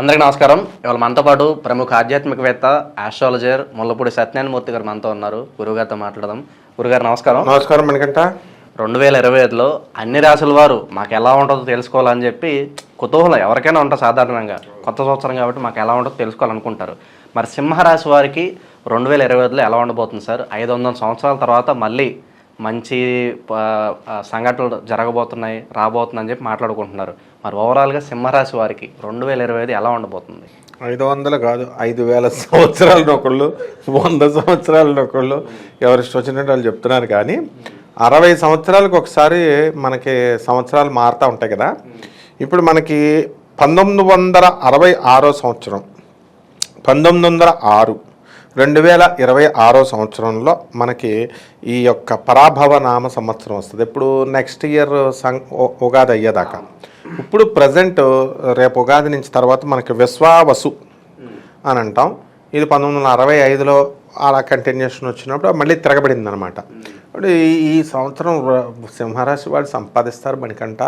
అందరికీ నమస్కారం. ఇవాళ మనతో పాటు ప్రముఖ ఆధ్యాత్మికవేత్త ఆస్ట్రాలజర్ ముల్లపూడి సత్యనారాయణమూర్తి గారు మనతో ఉన్నారు. గురుగారితో మాట్లాడదాం. గురుగారు నమస్కారం. నమస్కారం మనకంట రెండు వేల ఇరవై ఐదులో అన్ని రాసుల వారు మాకు ఎలా ఉంటుందో తెలుసుకోవాలని చెప్పి కుతూహలం ఎవరికైనా ఉంటుంది సాధారణంగా. కొత్త సంవత్సరం కాబట్టి మాకు ఎలా ఉంటుందో తెలుసుకోవాలనుకుంటారు. మరి సింహరాశి వారికి రెండు వేల ఇరవై ఐదులో ఎలా ఉండబోతుంది సార్? ఐదు వందల సంవత్సరాల తర్వాత మళ్ళీ మంచి సంఘటనలు జరగబోతున్నాయి రాబోతుందని చెప్పి మాట్లాడుకుంటున్నారు. మరి ఓవరాల్గా సింహరాశి వారికి రెండు వేల ఇరవై ఐదు ఎలా ఉండబోతుంది? ఐదు వందలు కాదు ఐదు వేల సంవత్సరాల ఒకళ్ళు వంద సంవత్సరాల ఒకళ్ళు ఎవరు ఇష్టం వచ్చినట్టు వాళ్ళు చెప్తున్నారు. కానీ అరవై సంవత్సరాలకు ఒకసారి మనకి సంవత్సరాలు మారుతూ ఉంటాయి కదా. ఇప్పుడు మనకి పంతొమ్మిది వందల అరవై ఆరో సంవత్సరం పంతొమ్మిది వందల ఆరు రెండు వేల ఇరవై ఆరో సంవత్సరంలో మనకి ఈ యొక్క పరాభవ నామ సంవత్సరం వస్తుంది. ఇప్పుడు నెక్స్ట్ ఇయర్ సం ఉగాది అయ్యేదాకా. ఇప్పుడు ప్రజెంట్ రేపు ఉగాది నుంచి తర్వాత మనకి విశ్వావసు అని అంటాం. ఇది పంతొమ్మిది వందల అరవై ఐదులో అలా కంటిన్యూషన్ వచ్చినప్పుడు మళ్ళీ తిరగబడింది అనమాట ఇప్పుడు ఈ- ఈ సంవత్సరం సింహరాశి వాళ్ళు సంపాదిస్తారు మనకంట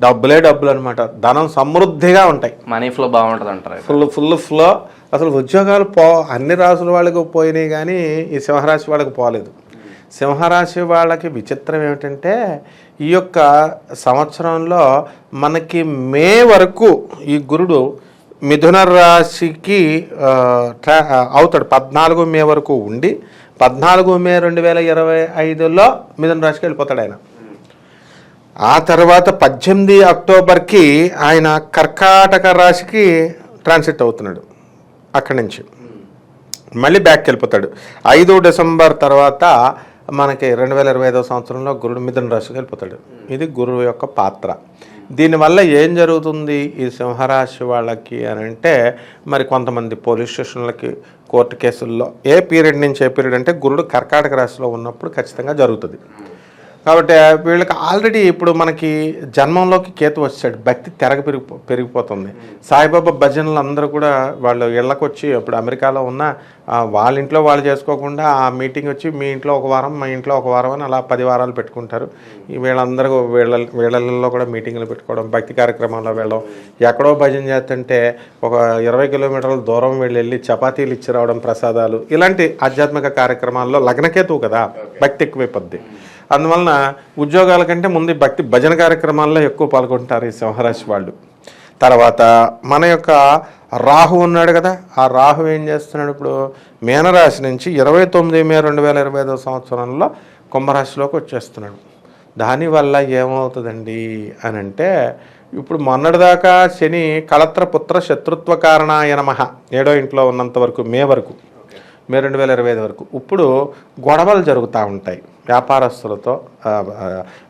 డబ్బులే డబ్బులు అనమాట ధనం సమృద్ధిగా ఉంటాయి. మనీ ఫ్లో బాగుంటుంది అంటారు ఫుల్ ఫుల్ ఫ్లో అసలు ఉద్యోగాలు పో అన్ని రాసుల వాళ్ళకి పోయినాయి కానీ ఈ సింహరాశి వాళ్ళకి పోలేదు. సింహరాశి వాళ్ళకి విచిత్రం ఏమిటంటే ఈ యొక్క సంవత్సరంలో మనకి మే వరకు ఈ గురుడు మిథున రాశికి ట్రా అవుతాడు. పద్నాలుగు మే వరకు ఉండి పద్నాలుగు మే రెండు వేల ఇరవై ఐదులో మిథున రాశికి వెళ్ళిపోతాడు ఆయన. ఆ తర్వాత పద్దెనిమిది అక్టోబర్కి ఆయన కర్కాటక రాశికి ట్రాన్సిట్ అవుతున్నాడు. అక్కడి నుంచి. మళ్ళీ బ్యాక్కి వెళ్ళిపోతాడు. ఐదు డిసెంబర్ తర్వాత మనకి రెండు వేల ఇరవై ఐదో సంవత్సరంలో గురుడు మిథున రాశికి వెళ్ళిపోతాడు. ఇది గురువు యొక్క పాత్ర. దీనివల్ల ఏం జరుగుతుంది? ఈ సింహరాశి వాళ్ళకి అని అంటే మరి కొంతమంది పోలీస్ స్టేషన్లకి కోర్టు కేసుల్లో ఏ పీరియడ్ నుంచి ఏ పీరియడ్ అంటే గురుడు కర్కాటక రాశిలో ఉన్నప్పుడు ఖచ్చితంగా జరుగుతుంది. కాబట్టి వీళ్ళకి ఆల్రెడీ ఇప్పుడు మనకి జన్మంలోకి కేతు వచ్చాడు. భక్తి తెరగ పెరిగిపో పెరిగిపోతుంది. సాయిబాబా భజనలు అందరూ కూడా వాళ్ళు ఇళ్ళకి వచ్చి ఇప్పుడు అమెరికాలో ఉన్న వాళ్ళ ఇంట్లో వాళ్ళు చేసుకోకుండా ఆ మీటింగ్ వచ్చి మీ ఇంట్లో ఒక వారం మా ఇంట్లో ఒక వారం అని అలా పది వారాలు పెట్టుకుంటారు. వీళ్ళందరూ వీళ్ళ వీళ్ళల్లో కూడా మీటింగ్లు పెట్టుకోవడం భక్తి కార్యక్రమాల్లో వెళ్ళడం ఎక్కడో భజన చేస్తుంటే ఒక ఇరవై కిలోమీటర్ల దూరం వెళ్ళి వెళ్ళి చపాతీలు ఇచ్చి రావడం ప్రసాదాలు ఇలాంటి ఆధ్యాత్మిక కార్యక్రమాల్లో లగ్నకేతువు కదా భక్తి ఎక్కువైపోద్ది. అందువలన ఉద్యోగాల కంటే ముందు భక్తి భజన కార్యక్రమాల్లో ఎక్కువ పాల్గొంటారు ఈ సింహరాశి వాళ్ళు. తర్వాత మన యొక్క రాహు ఉన్నాడు కదా ఆ రాహు ఏం చేస్తున్నాడు ఇప్పుడు? మీనరాశి నుంచి ఇరవై తొమ్మిది మే రెండు వేల ఇరవై ఐదో సంవత్సరంలో కుంభరాశిలోకి వచ్చేస్తున్నాడు. దానివల్ల ఏమవుతుందండి అని అంటే ఇప్పుడు మొన్నటిదాకా శని కళత్ర పుత్ర శత్రుత్వ కారణాయ నమః ఏడో ఇంట్లో ఉన్నంత వరకు మే వరకు మే రెండు వేల ఇరవై ఐదు వరకు. ఇప్పుడు గొడవలు జరుగుతూ ఉంటాయి. వ్యాపారస్తులతో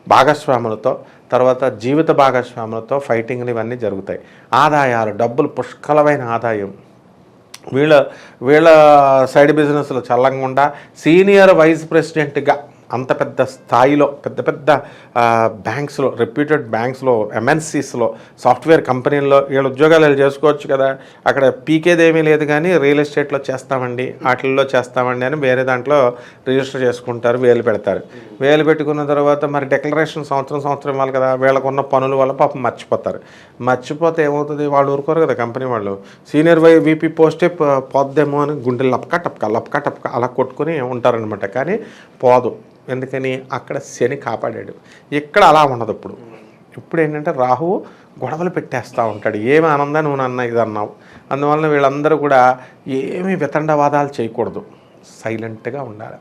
భాగస్వాములతో తర్వాత జీవిత భాగస్వాములతో ఫైటింగ్లు ఇవన్నీ జరుగుతాయి. ఆదాయాలు డబ్బులు పుష్కలమైన ఆదాయం. వీళ్ళ వీళ్ళ సైడ్ బిజినెస్లో చల్లకుండా సీనియర్ వైస్ ప్రెసిడెంట్గా అంత పెద్ద స్థాయిలో పెద్ద పెద్ద బ్యాంక్స్లో రెప్యూటెడ్ బ్యాంక్స్లో ఎంఎన్సీస్లో సాఫ్ట్వేర్ కంపెనీల్లో వీళ్ళ ఉద్యోగాలు వీళ్ళు చేసుకోవచ్చు కదా. అక్కడ పీకేదేమీ లేదు కానీ రియల్ ఎస్టేట్లో చేస్తామండి వాటిల్లో చేస్తామండి అని వేరే దాంట్లో రిజిస్టర్ చేసుకుంటారు వేలు పెడతారు. వేలు పెట్టుకున్న తర్వాత మరి డిక్లరేషన్ సంవత్సరం సంవత్సరం ఇవ్వాలి కదా వీళ్ళకున్న పనుల వల్ల పాపం మర్చిపోతారు. మర్చిపోతే ఏమవుతుంది? వాళ్ళు ఊరుకోరు కదా కంపెనీ వాళ్ళు. సీనియర్ వై వీపీ పోస్టే పోద్దేమో అని గుండెలు లప్కా టప్కా లప్కా టపక అలా కొట్టుకుని ఉంటారనమాట కానీ పోదు. ఎందుకని అక్కడ శని కాపాడాడు. ఇక్కడ అలా ఉండదు ఇప్పుడు. ఇప్పుడు ఏంటంటే రాహువు గొడవలు పెట్టేస్తూ ఉంటాడు. ఏమి ఆనందా నువ్వు నన్న ఇది అన్నావు. అందువలన వీళ్ళందరూ కూడా ఏమి వితండవాదాలు చేయకూడదు. సైలెంట్గా ఉండాలి.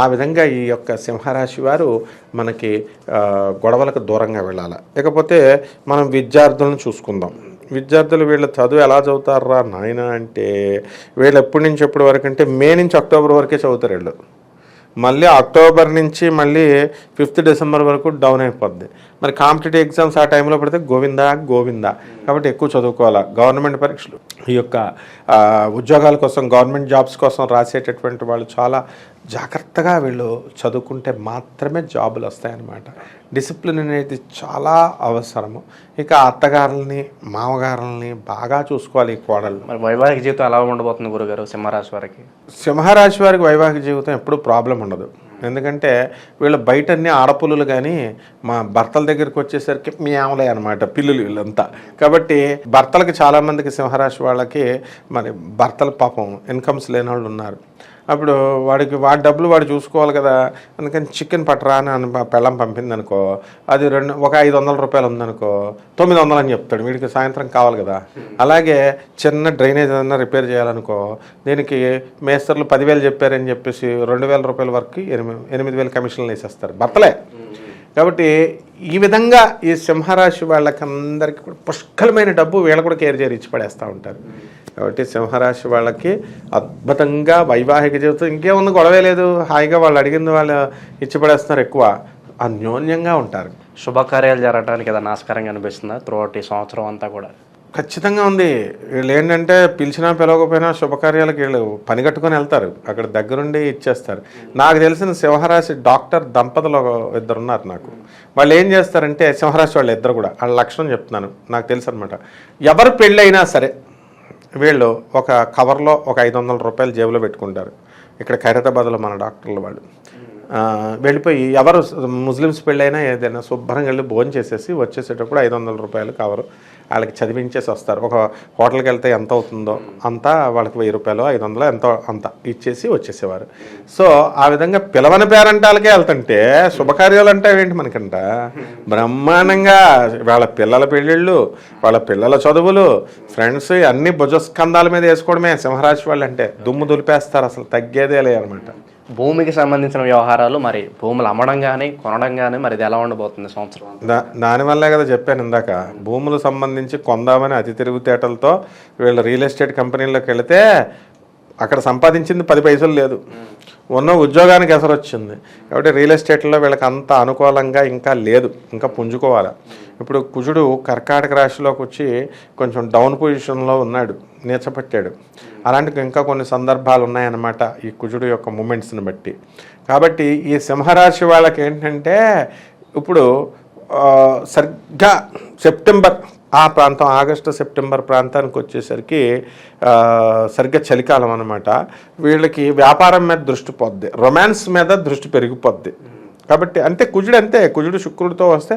ఆ విధంగా ఈ యొక్క సింహరాశి వారు మనకి గొడవలకు దూరంగా వెళ్ళాలి. ఇకపోతే మనం విద్యార్థులను చూసుకుందాం. విద్యార్థులు వీళ్ళ చదువు ఎలా చదువుతారా నాయన అంటే వీళ్ళు ఎప్పటి నుంచి ఎప్పటి వరకు అంటే మే నుంచి అక్టోబర్ వరకే చదువుతారు వీళ్ళు. మళ్ళీ అక్టోబర్ నుంచి మళ్ళీ ఫిఫ్త్ డిసెంబర్ వరకు డౌన్ అయిపోద్ది. మరి కాంపిటేటివ్ ఎగ్జామ్స్ ఆ టైంలో పడితే గోవిందా గోవిందా? కాబట్టి ఎక్కువ చదువుకోవాలా? గవర్నమెంట్ పరీక్షలు. ఈ యొక్క ఉద్యోగాల కోసం గవర్నమెంట్ జాబ్స్ కోసం రాసేటటువంటి వాళ్ళు చాలా జాగ్రత్తగా వీళ్ళు చదువుకుంటే మాత్రమే జాబులు వస్తాయన్నమాట. డిసిప్లిన్ అనేది చాలా అవసరము. ఇక అత్తగారుల్ని మామగారుల్ని బాగా చూసుకోవాలి ఈ కోడళ్ళు. మరి వైవాహిక జీవితం ఎలా ఉండబోతుంది గురుగారు సింహరాశి వారికి? సింహరాశి వారికి వైవాహిక జీవితం ఎప్పుడు ప్రాబ్లం ఉండదు. ఎందుకంటే వీళ్ళ బయట అన్ని ఆడపుల్లులు కానీ మా భర్తల దగ్గరికి వచ్చేసరికి మేమలే అనమాట పిల్లులు వీళ్ళంతా. కాబట్టి భర్తలకి చాలామందికి సింహరాశి వాళ్ళకి మరి భర్తల పాపం ఇన్కమ్స్ లేని వాళ్ళు ఉన్నారు. అప్పుడు వాడికి వాడి డబ్బులు వాడు చూసుకోవాలి కదా. అందుకని చికెన్ పట్టరా అని పెళ్ళం పంపింది అనుకో అది రెండు ఒక ఐదు వందల రూపాయలు ఉందనుకో. తొమ్మిది వందలు అని చెప్తాడు. వీడికి సాయంత్రం కావాలి కదా. అలాగే చిన్న డ్రైనేజ్ ఏదైనా రిపేర్ చేయాలనుకో దీనికి మేస్తర్లు పదివేలు చెప్పారని చెప్పేసి రెండు వేల రూపాయల వరకు ఎనిమిది ఎనిమిది వేలు కమిషన్లు వేసేస్తారు. భర్తలే కాబట్టి ఈ విధంగా ఈ సింహరాశి వాళ్ళకందరికీ కూడా పుష్కలమైన డబ్బు వీళ్ళు కూడా కేర్ చేయరు పడేస్తూ ఉంటారు. కాబట్టి సింహరాశి వాళ్ళకి అద్భుతంగా వైవాహిక జీవితం. ఇంకేముంది? గొడవే లేదు. హాయిగా వాళ్ళు అడిగింది వాళ్ళు ఇచ్చి పడేస్తున్నారు ఎక్కువ. అన్యోన్యంగా ఉంటారు. శుభకార్యాలు జరగడానికి ఏదైనా ఆస్కారంగా అనిపిస్తుందా త్రూఅవుట్ ఈ సంవత్సరం అంతా కూడా? ఖచ్చితంగా ఉంది. వీళ్ళు ఏంటంటే పిలిచినా పిలవకపోయినా శుభకార్యాలకు వీళ్ళు పని కట్టుకొని వెళ్తారు. అక్కడ దగ్గరుండి ఇచ్చేస్తారు. నాకు తెలిసిన సింహరాశి డాక్టర్ దంపతులు ఇద్దరు ఉన్నారు నాకు. వాళ్ళు ఏం చేస్తారంటే సింహరాశి వాళ్ళు ఇద్దరు కూడా. వాళ్ళ లక్షణం చెప్తున్నాను. నాకు తెలుసు అనమాట ఎవరు పెళ్ళైనా సరే వీళ్ళు ఒక కవర్లో ఒక ఐదు వందల రూపాయలు జేబులో పెట్టుకుంటారు. ఇక్కడ ఖైరతాబాద్లో మన డాక్టర్లు వాళ్ళు. వెళ్ళిపోయి ఎవరు ముస్లిమ్స్ పెళ్ళైనా ఏదైనా శుభ్రంగా వెళ్ళి భోజనం చేసేసి వచ్చేసేటప్పుడు ఐదు వందల రూపాయలు కవరు. వాళ్ళకి చదివించేసి వస్తారు. ఒక హోటల్కి వెళ్తే ఎంత అవుతుందో అంతా వాళ్ళకి వెయ్యి రూపాయలు ఐదు వందలు ఎంతో అంత ఇచ్చేసి వచ్చేసేవారు. సో ఆ విధంగా పిలవని పేరంటాలకే వెళ్తుంటే శుభకార్యాలు అంటే ఏంటి మనకంట? బ్రహ్మాండంగా వాళ్ళ పిల్లల పెళ్ళిళ్ళు వాళ్ళ పిల్లల చదువులు ఫ్రెండ్స్ అన్ని భుజస్కంధాల మీద వేసుకోవడమే. సింహరాశి వాళ్ళు అంటే దుమ్ము దులిపేస్తారు. అసలు తగ్గేదే లేదనమాట భూమికి సంబంధించిన వ్యవహారాలు మరి భూములు అమ్మడం కానీ కొనడం కానీ మరి ఇది ఎలా ఉండబోతుంది సంవత్సరం? దానివల్లే కదా చెప్పాను ఇందాక. భూములు సంబంధించి కొందామని అతి తిరుగుతేటలతో వీళ్ళు రియల్ ఎస్టేట్ కంపెనీలోకి వెళితే అక్కడ సంపాదించింది పది పైసలు లేదు. ఉన్న ఉద్యోగానికి ఎసరు వచ్చింది. కాబట్టి రియల్ ఎస్టేట్లో వీళ్ళకి అంత అనుకూలంగా ఇంకా లేదు. ఇంకా పుంజుకోవాలి. ఇప్పుడు కుజుడు కర్కాటక రాశిలోకి వచ్చి కొంచెం డౌన్ పొజిషన్లో ఉన్నాడు. నీచపట్టాడు. అలాంటి ఇంకా కొన్ని సందర్భాలు ఉన్నాయన్నమాట ఈ కుజుడు యొక్క మూమెంట్స్ని బట్టి. కాబట్టి ఈ సింహరాశి వాళ్ళకి ఏంటంటే ఇప్పుడు సరిగ్గా సెప్టెంబర్ ఆ ప్రాంతం ఆగస్టు సెప్టెంబర్ ప్రాంతానికి వచ్చేసరికి సరిగ్గా చలికాలం అనమాట వీళ్ళకి వ్యాపారం మీద దృష్టి పోద్ది రొమాన్స్ మీద దృష్టి పెరిగిపోద్ది. కాబట్టి అంతే కుజుడు అంతే కుజుడు శుక్రుడితో వస్తే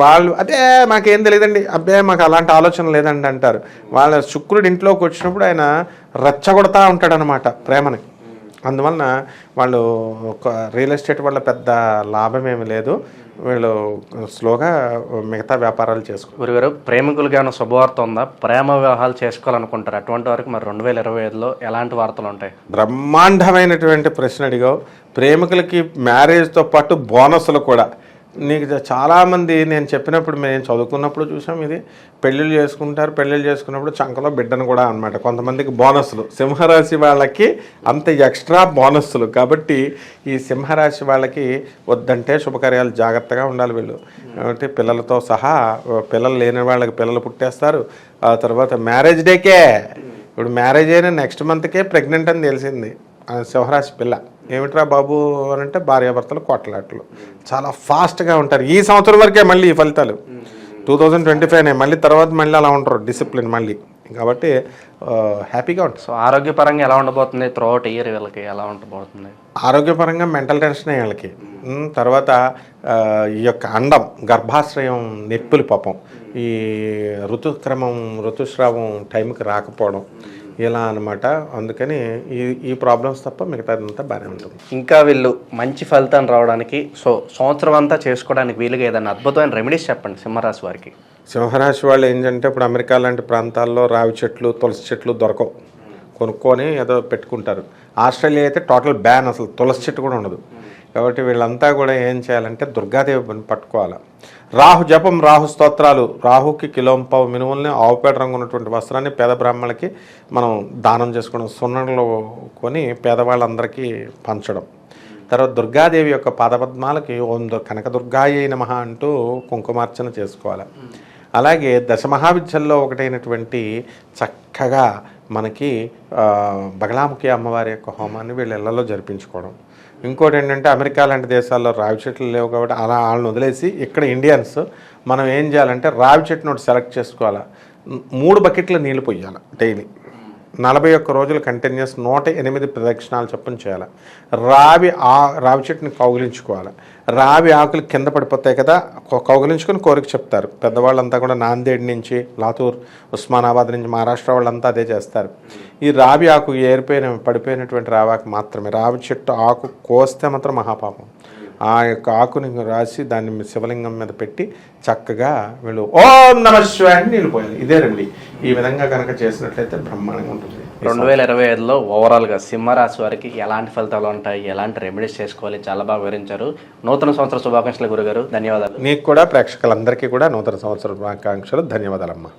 వాళ్ళు అదే మాకేం తెలియదండి అబ్బే మాకు అలాంటి ఆలోచన లేదండి అంటారు. వాళ్ళ శుక్రుడు ఇంట్లోకి వచ్చినప్పుడు ఆయన రెచ్చగొడతా ఉంటాడనమాట ప్రేమని. అందువలన వాళ్ళు ఒక రియల్ ఎస్టేట్ వల్ల పెద్ద లాభం ఏమి లేదు. వీళ్ళు స్లోగా మిగతా వ్యాపారాలు చేసుకుంటారు గురుగారు ప్రేమికులకి ఏమైనా శుభవార్త ఉందా? ప్రేమ వివాహాలు చేసుకోవాలనుకుంటారు. అటువంటి వరకు మరి రెండు వేల ఇరవై ఐదులో ఎలాంటి వార్తలు ఉంటాయి? బ్రహ్మాండమైనటువంటి ప్రశ్న అడిగావు. ప్రేమికులకి మ్యారేజ్తో పాటు బోనస్లు కూడా. నీకు చాలామంది నేను చెప్పినప్పుడు మేము చదువుకున్నప్పుడు చూసాం ఇది. పెళ్ళిళ్ళు చేసుకుంటారు పెళ్ళిళ్ళు చేసుకున్నప్పుడు చంకలో బిడ్డను కూడా అనమాట కొంతమందికి బోనస్లు. సింహరాశి వాళ్ళకి అంత ఎక్స్ట్రా బోనస్లు. కాబట్టి ఈ సింహరాశి వాళ్ళకి వద్దంటే శుభకార్యాలు జాగ్రత్తగా ఉండాలి వీళ్ళు. కాబట్టి పిల్లలతో సహా పిల్లలు లేని వాళ్ళకి పిల్లలు పుట్టేస్తారు. ఆ తర్వాత మ్యారేజ్ డేకే. ఇప్పుడు మ్యారేజ్ అయిన నెక్స్ట్ మంత్కే ప్రెగ్నెంట్ అని తెలిసింది. ఆ సింహరాశి పిల్ల. ఏమిట్రా బాబు అని అంటే భార్యాభర్తలు కొట్లాట్లు. చాలా ఫాస్ట్గా ఉంటారు. ఈ సంవత్సరం వరకే మళ్ళీ ఈ ఫలితాలు. టూ థౌజండ్ ట్వంటీ ఫైవ్ మళ్ళీ తర్వాత మళ్ళీ అలా ఉంటారు. డిసిప్లిన్ మళ్ళీ. కాబట్టి హ్యాపీగా ఉంటారు. సో ఆరోగ్యపరంగా ఎలా ఉండబోతుంది త్రూఅవుట్ ఇయర్ వీళ్ళకి? ఎలా ఉండబోతుంది? ఆరోగ్యపరంగా మెంటల్ టెన్షన్ వీళ్ళకి. తర్వాత ఈ యొక్క అండం గర్భాశ్రయం నొప్పులు పాపం. ఈ ఋతుక్రమం ఋతుస్రావం టైంకి రాకపోవడం. ఇలా అన్నమాట. అందుకని ఈ ఈ ప్రాబ్లమ్స్ తప్ప మిగతాదంతా బాగానే ఉంటుంది. ఇంకా వీళ్ళు మంచి ఫలితాన్ని రావడానికి సో సంవత్సరం అంతా చేసుకోవడానికి వీలుగా ఏదైనా అద్భుతమైన రెమెడీస్ చెప్పండి సింహరాశి వారికి. సింహరాశి వాళ్ళు ఏంటంటే ఇప్పుడు అమెరికా లాంటి ప్రాంతాల్లో రావి చెట్లు తులసి చెట్లు దొరకవు. కొనుక్కొని ఏదో పెట్టుకుంటారు. ఆస్ట్రేలియా అయితే టోటల్ బ్యాన్ అసలు. తులసి చెట్టు కూడా ఉండదు. కాబట్టి వీళ్ళంతా కూడా ఏం చేయాలంటే దుర్గాదేవిని పట్టుకోవాలి. రాహు జపం రాహు స్తోత్రాలు రాహుకి కిలోంపావు మినుముల్ని ఆవుపేట రంగు ఉన్నటువంటి వస్త్రాన్ని పేద బ్రాహ్మణులకి మనం దానం చేసుకోవడం సున్నలో కొని పేదవాళ్ళందరికీ పంచడం. తర్వాత దుర్గాదేవి యొక్క పాదపద్మాలకి ఓం దు- కనకదుర్గాయ నమ అంటూ కుంకుమార్చన చేసుకోవాలి. అలాగే దశమహావిద్యల్లో ఒకటైనటువంటి చక్కగా మనకి బగలాముఖి అమ్మవారి యొక్క హోమాన్ని వీళ్ళ ఇళ్ళలో జరిపించుకోవడం. ఇంకోటి ఏంటంటే అమెరికా లాంటి దేశాల్లో రావి చెట్లు లేవు కాబట్టి అలా వాళ్ళని వదిలేసి ఇక్కడ ఇండియన్స్ మనం ఏం చేయాలంటే రావి చెట్టును సెలెక్ట్ చేసుకోవాలి. మూడు బకెట్ల నీళ్ళు పొయ్యాలి డైలీ. నలభై ఒక్క రోజులు కంటిన్యూస్ నూట ఎనిమిది ప్రదక్షిణాలు చొప్పున చేయాలి. రావి ఆ రావి చెట్టుని కౌగిలించుకోవాలి. రావి ఆకులు కింద పడిపోతాయి కదా కౌగిలించుకొని కోరిక చెప్తారు. పెద్దవాళ్ళంతా కూడా నాందేడ్ నుంచి లాతూర్ ఉస్మానాబాద్ నుంచి మహారాష్ట్ర వాళ్ళంతా అదే చేస్తారు. ఈ రావి ఆకు ఏరిపోయిన పడిపోయినటువంటి రావి ఆకు మాత్రమే. రావి చెట్టు ఆకు కోస్తే మాత్రం మహాపాపం. ఆ యొక్క ఆకుని రాసి దాన్ని శివలింగం మీద పెట్టి చక్కగా వీళ్ళు ఓం నమ శివాయ అని పోయాలి. ఇదే రండి ఈ విధంగా కనుక చేసినట్లయితే బ్రహ్మాండంగా ఉంటుంది. రెండు వేల ఇరవై ఐదులో ఓవరాల్గా సింహరాశి వారికి ఎలాంటి ఫలితాలు ఉంటాయి? ఎలాంటి రెమెడీస్ చేసుకోవాలి? చాలా బాగా వివరించారు. నూతన సంవత్సర శుభాకాంక్షలు గురుగారు. ధన్యవాదాలు. నీకు కూడా ప్రేక్షకులందరికీ కూడా నూతన సంవత్సర శుభాకాంక్షలు. ధన్యవాదాలమ్మా.